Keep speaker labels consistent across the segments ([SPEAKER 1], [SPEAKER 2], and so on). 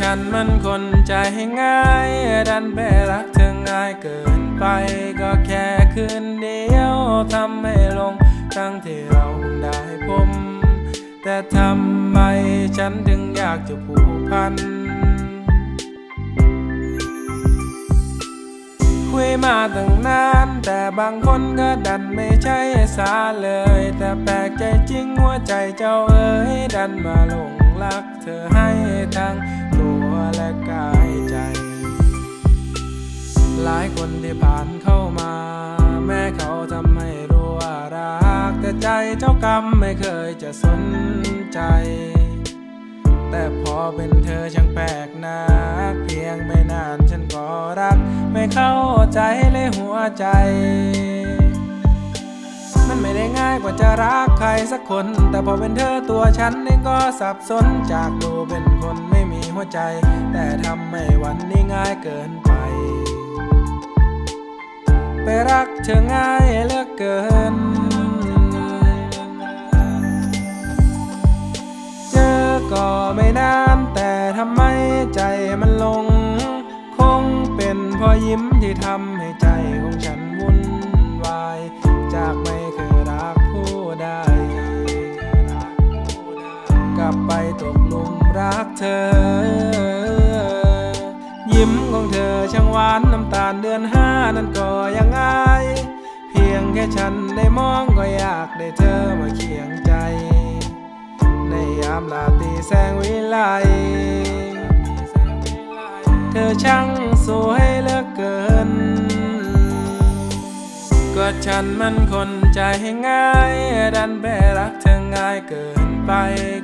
[SPEAKER 1] ฉันมันคนใจง่าย ดันไปรักเธอง่ายเกินไป ก็แค่คืนเดียวทำให้ลง ทั้งที่เราเพิ่งได้พบแต่ทำไมฉันถึงอยากจะผูกพัน คุยมาตั้งนาน แต่บางคนก็ดันไม่ใช่สาเลย แต่แปลกใจจริงหัวใจเจ้าเอ๋ยดันมาหลงรักเธอให้ทั้ง และกายใจ หลายคนที่ผ่านเข้ามา แม้เขาทำให้รู้ว่ารัก แต่ใจเจ้ากรรมไม่เคยจะสนใจ แต่พอเป็นเธอช่างแปลกนัก เพียงไม่นานฉันก็รัก ไม่เข้าใจเลยหัวใจมันไม่ได้ง่ายกว่าจะรักใครสักคน แต่พอเป็นเธอตัวฉันเองก็สับสนจากดูเป็นคนไม่มี หัวใจ แต่ทำให้วันนี้ง่ายเกินไป ไปรักเธอง่ายเหลือกเกิน เจอก็ไม่นานแต่ทำไมใจมันลง คงเป็นเพอยิ้มที่ทำให้ใจ เธอ ยิ้มของเธอช่างหวานน้ำตาลเดือนห้านั้นก็ยังอาย เพียงแค่ฉันได้มองก็อยากได้เธอมาเคียงใจ ในยามลาตรีแสงวิไลเธอช่างสวยเหลือเกิน ก็ฉันมันคนใจง่าย ดันไปรักเธอง่ายเกิน ไป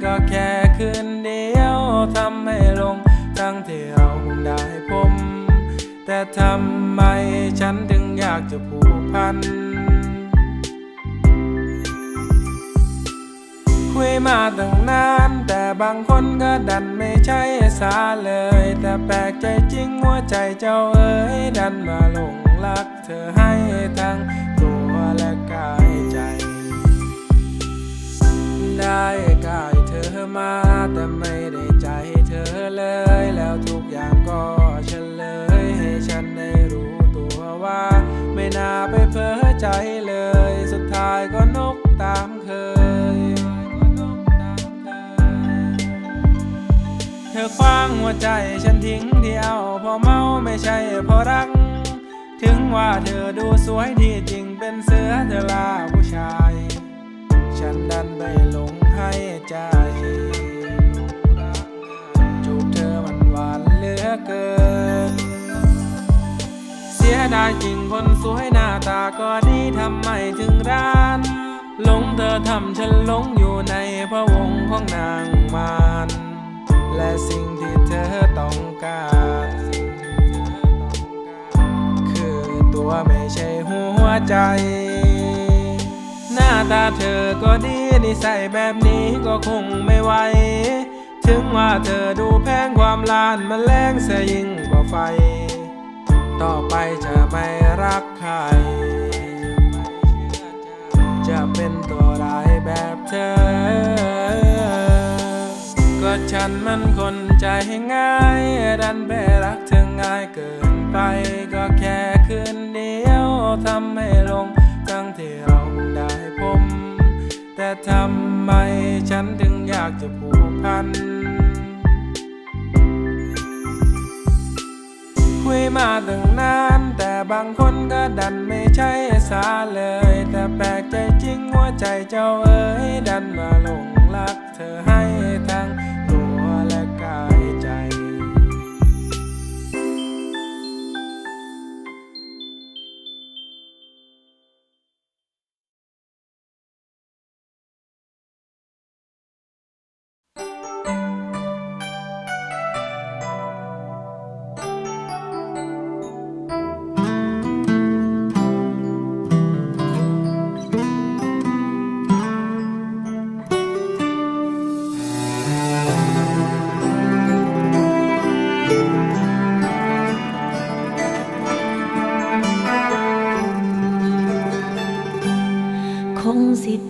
[SPEAKER 1] ก็แค่คืนเดียวทำให้ลง ทั้งที่เราเพิ่งได้พบแต่ทำไมฉันถึงอยากจะผูกพัน คุยมาตั้งนาน แต่บางคนก็ดันไม่ใช่สาเลย แต่แปลกใจจริงหัวใจเจ้าเอ๋ยดันมาหลงรักเธอให้ทั้ง ได้กายเธอมาแต่ไม่ได้ใจเธอเลย แล้วทุกอย่างก็เฉลย ให้ฉันได้รู้ตัวว่า ไม่น่าไปเพ้อใจเลย สุดท้ายก็นกตามเคย เธอคว้างหัวใจฉันทิ้งเดียวเพอเมาไม่ใช่เพอรัก ถึงว่าเธอดูสวยที่จริงเป็นเสือเธอลาผู้ชาย ฉันดันไปหลงให้ใจจูบเธอมันหวานเหลือเกิน เสียดายจริงคนสวยหน้าตาก็ดีทำไมถึงร้านหลงเธอทำฉันหลงอยู่ในพระวงของนางมารและสิ่งที่เธอต้องการ คือตัวไม่ใช่หัวใจ หน้าตาเธอก็ดีนิสัยแบบนี้ก็คงไม่ไหว ถึงว่าเธอดูแพงความลานมันแรงเสียยิ่งกว่าไฟ ต่อไปจะไม่รักใคร จะเป็นตัวร้ายแบบเธอ ก็ฉันมันคนใจง่าย ดันไปรักเธอง่ายเกินไป ก็แค่คืนเดียวทำให้ลงทั้งที่เรา แต่ทำไมฉันถึงอยากจะผูกพัน คุยมาตั้งนานแต่บางคนก็ดันไม่ใช่สาเลย แต่แปลกใจจริงหัวใจเจ้าเอ๋ยดันมาหลงรักเธอให้ทั้ง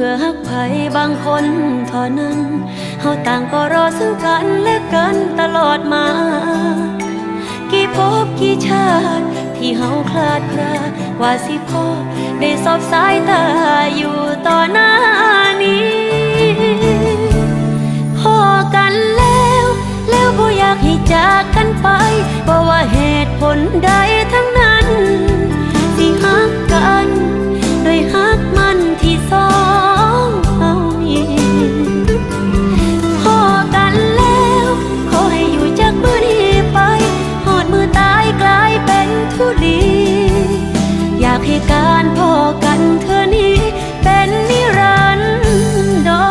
[SPEAKER 2] พื่อฮักไผบางคนเท่านั้นเฮาต่างก็รอซึ่งกันและกันตลอดมา กี่ภพกี่ชาติ ที่เฮาคลาดคลาว่าสิพอได้สอบสายตาอยู่ต่อหน้านี้พอกันแล้ว แล้วบ่อยากให้จากกันไปบ่ว่าเหตุผลใดทั้งนั้น สิฮักกัน โดยฮักมันที่สองากให้การพอกันเธอนี้ เป็นนิรันดร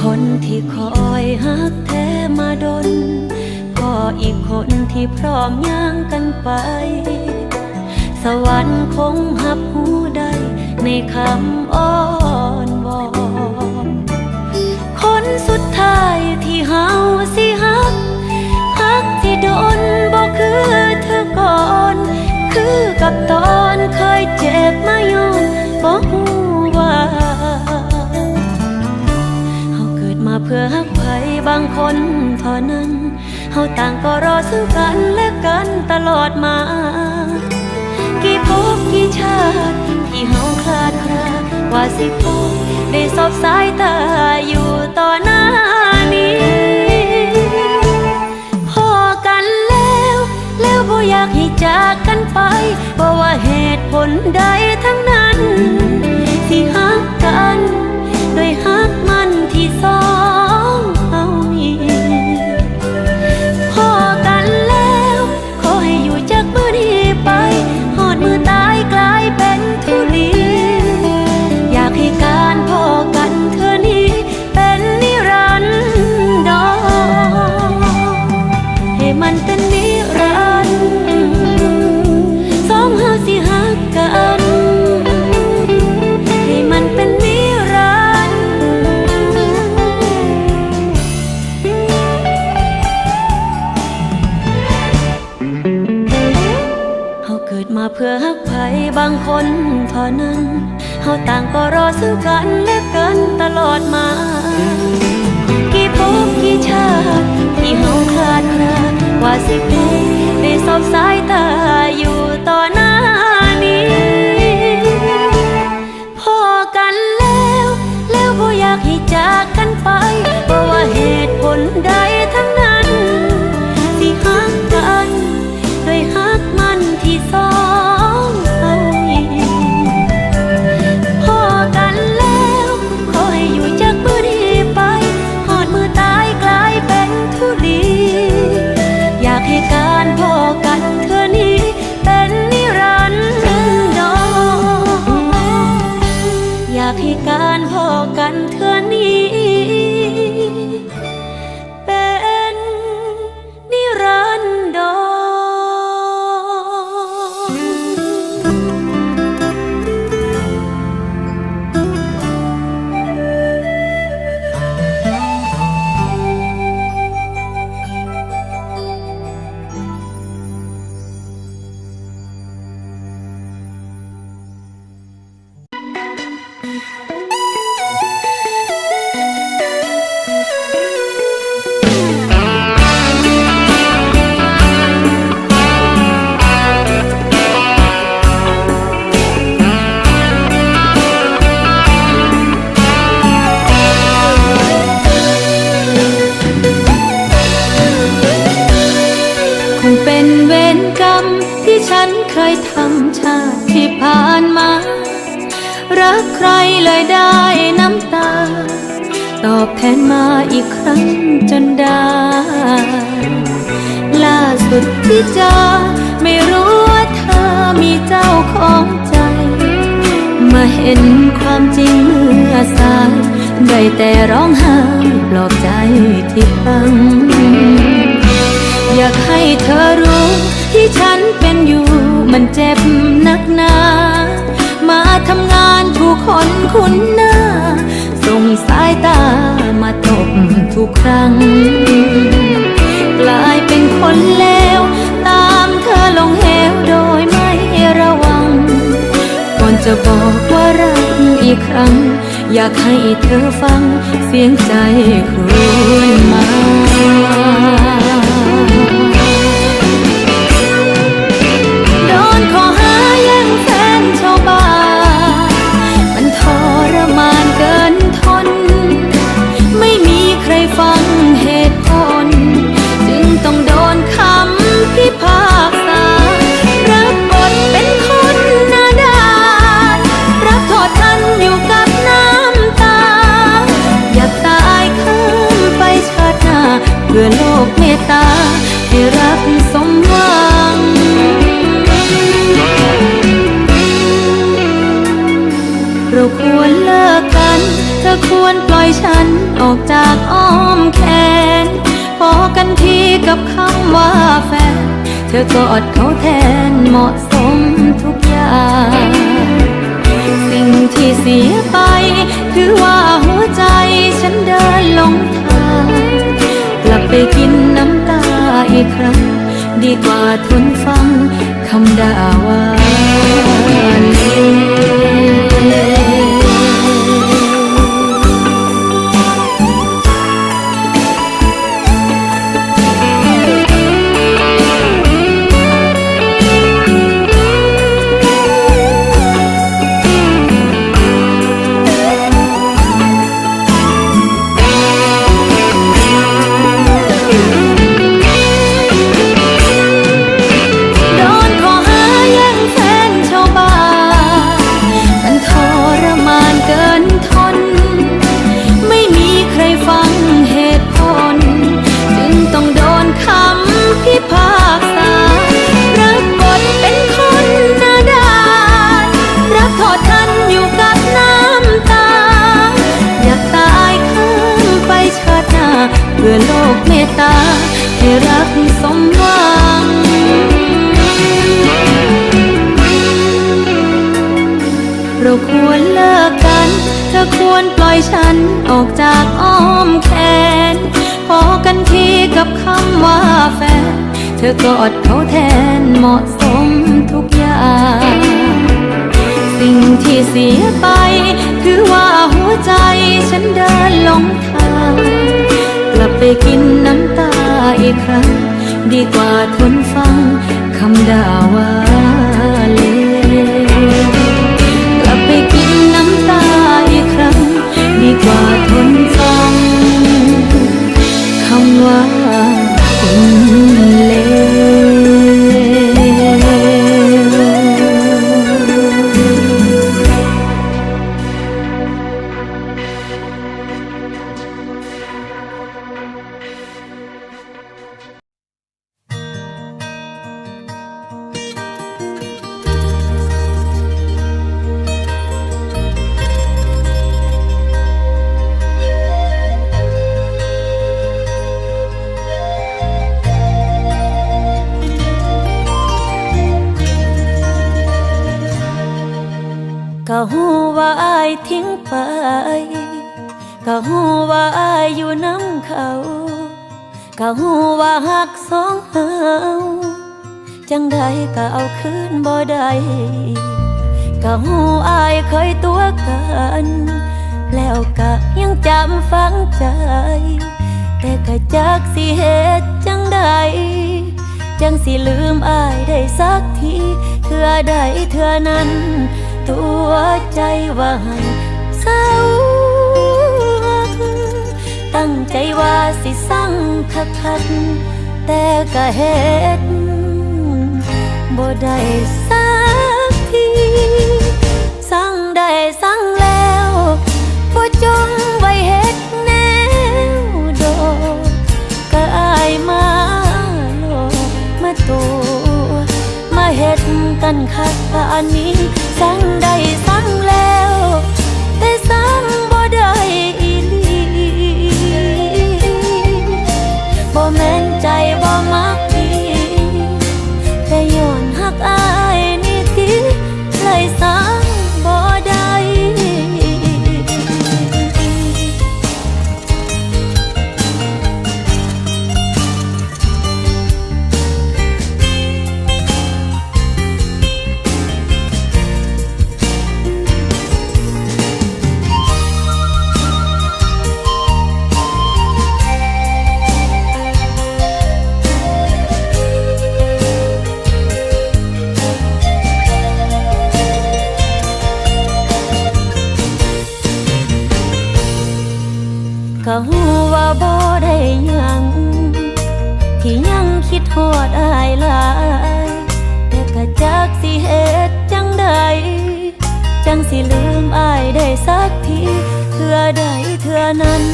[SPEAKER 2] คนที่คอยฮักแท้มาดน ก็อีกคนที่พร้อมย่างกันไป สวรรค์คง คำอ้อนวอนคนสุดท้ายที่เฮาสิฮักฮักที่โดนบอกคือเธอก่อน คือกับตอนเคยเจ็บมาย้อนบอกหูว่าเฮาเกิดมาเพื่อฮักไผบางคนเท่านั้นเฮาต่างก็รอซึ่งกันและกันตลอดมา กี่ภพกี่ชาติ คลาดคลาว่าสิพบได้สอบสายตาอยู่ต่อหน้านี้พอกันแล้ว แล้วบ่อยากให้จากกันไปเพราะว่าเหตุผลใดทั้งนั้น ที่ฮักกัน โดยฮักมันที่ซ้อน อบแทนมาอีกครั้งจนได้ ล่าสุดที่เจอไม่รู้ว่าเธอมีเจ้าของใจ มาเห็นความจริงเมื่อสายได้แต่ร้องไห้ปลอบใจที่พัง อยากให้เธอรู้ที่ฉันเป็นอยู่มันเจ็บนักหนา ทำงานถูกคนคุ้นหน้า ส่งสายตามาตบทุกครั้ง กลายเป็นคนเลวตามเธอลงเหวโดยไม่ระวัง ก่อนจะบอกว่ารักอีกครั้ง อยากให้เธอฟังเสียงใจครวญมา อควรปล่อยฉันออกจากอ้อมแขน พอกันทีกับคำว่าแฟน เธอกอดเขาแทนเหมาะสมทุกอย่าง สิ่งที่เสียไป คือว่าหัวใจฉันเดินลงทาง กลับไปกินน้ำตาอีกครั้ง ดีกว่าทนฟังคำด่าว่า ออกจากอ้อมแขนพอกันทีกับคำว่าแฟน เธอก็อดเขาแทนเหมาะสมทุกอย่าง สิ่งที่เสียไปคือว่าหัวใจฉันเดินหลงทาง กลับไปกินน้ำตาอีกครั้ง ดีกว่าทนฟังคำด่าว่าเลว กว่าทนฟังคำว่า ก็หูว่าหักสองเฮาจังใดก็เอาคืนบ่ได้ก็หูอายเคยตัวกัน แล้วก็ยังจำฝังใจ แต่ก็จักสิเหตุจังใด จังสิลืมอายได้สักทีเธอใดเธอนั้น ตัวใจว่าให้เศร้า ตั้งใจว่าสิสั่งคักคักแต่ก็เฮ็ดบ่ได้สักทีสั่งได้สั่งแล้วบ่จงไว้เฮ็ดแนวโดก็อายมาโลมาโตมาเฮ็ดกันคักอันนี้สั่งได้ นั้น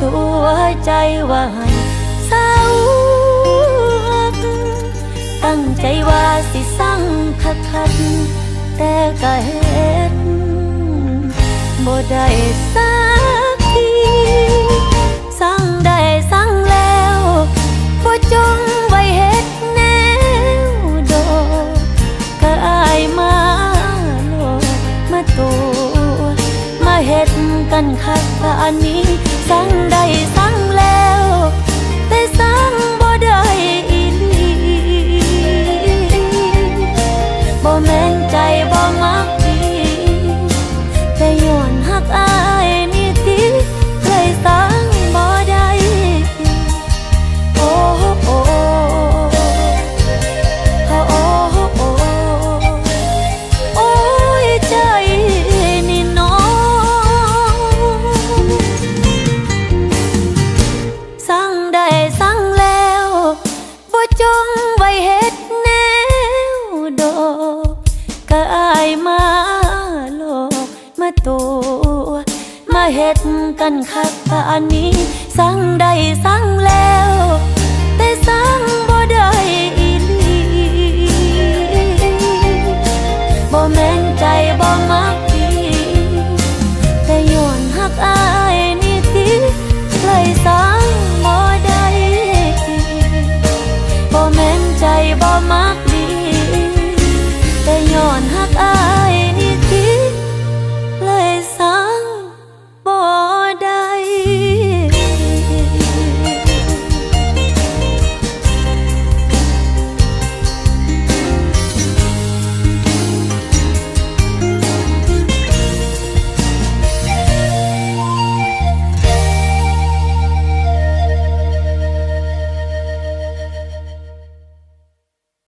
[SPEAKER 2] ตัวใจวายเศร้าหัตั้งใจว่าสิสั่งคักคักแต่ก็เห็นบ่ได้สั่